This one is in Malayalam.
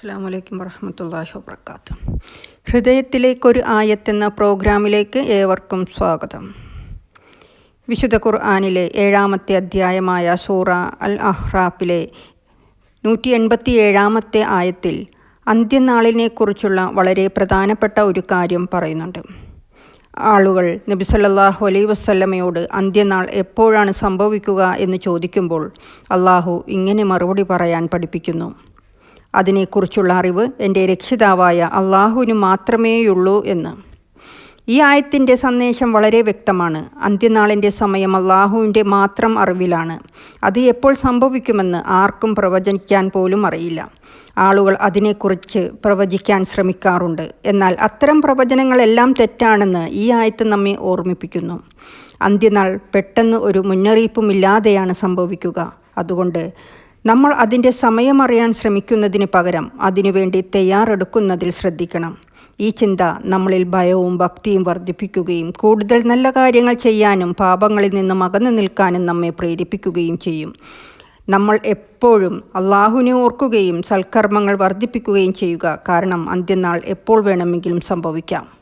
അസ്സാം വലൈക്കും വർഹമത്തല്ലാഹി വാബർക്കാത്തു ഹൃദയത്തിലേക്കൊരു ആയത്തെന്ന പ്രോഗ്രാമിലേക്ക് ഏവർക്കും സ്വാഗതം. വിശുദ്ധ ഖുർആാനിലെ ഏഴാമത്തെ അധ്യായമായ സൂറ അൽ അഹ്റാഫിലെ നൂറ്റി എൺപത്തി ഏഴാമത്തെ ആയത്തിൽ അന്ത്യനാളിനെക്കുറിച്ചുള്ള വളരെ പ്രധാനപ്പെട്ട ഒരു കാര്യം പറയുന്നുണ്ട്. ആളുകൾ നബി സല്ലല്ലാഹു അലൈ വസല്ലമയോട് അന്ത്യനാൾ എപ്പോഴാണ് സംഭവിക്കുക എന്ന് ചോദിക്കുമ്പോൾ അള്ളാഹു ഇങ്ങനെ മറുപടി പറയാൻ പഠിപ്പിക്കുന്നു. അതിനെക്കുറിച്ചുള്ള അറിവ് എന്റെ രക്ഷിതാവായ അള്ളാഹുവിന് മാത്രമേയുള്ളൂ എന്ന്. ഈ ആയത്തിന്റെ സന്ദേശം വളരെ വ്യക്തമാണ്. അന്ത്യനാളിന്റെ സമയം അള്ളാഹുവിന്റെ മാത്രം അറിവിലാണ്. അത് എപ്പോൾ സംഭവിക്കുമെന്ന് ആർക്കും പ്രവചിക്കാൻ പോലും അറിയില്ല. ആളുകൾ അതിനെക്കുറിച്ച് പ്രവചിക്കാൻ ശ്രമിക്കാറുണ്ട്. എന്നാൽ അത്തരം പ്രവചനങ്ങളെല്ലാം തെറ്റാണെന്ന് ഈ ആയത്ത് നമ്മെ ഓർമ്മിപ്പിക്കുന്നു. അന്ത്യനാൾ പെട്ടെന്ന് ഒരു മുന്നറിയിപ്പുമില്ലാതെയാണ് സംഭവിക്കുക. അതുകൊണ്ട് നമ്മൾ അതിന്റെ സമയമറിയാൻ ശ്രമിക്കുന്നതിന് പകരം അതിനുവേണ്ടി തയ്യാറെടുക്കുന്നതിൽ ശ്രദ്ധിക്കണം. ഈ ചിന്ത നമ്മളിൽ ഭയവും ഭക്തിയും വർദ്ധിപ്പിക്കുകയും കൂടുതൽ നല്ല കാര്യങ്ങൾ ചെയ്യാനും പാപങ്ങളിൽ നിന്നും അകന്നു നിൽക്കാനും നമ്മെ പ്രേരിപ്പിക്കുകയും ചെയ്യും. നമ്മൾ എപ്പോഴും അള്ളാഹുവിനെ ഓർക്കുകയും സൽക്കർമ്മങ്ങൾ വർദ്ധിപ്പിക്കുകയും ചെയ്യുക. കാരണം അന്ത്യനാൾ എപ്പോൾ വേണമെങ്കിലും സംഭവിക്കാം.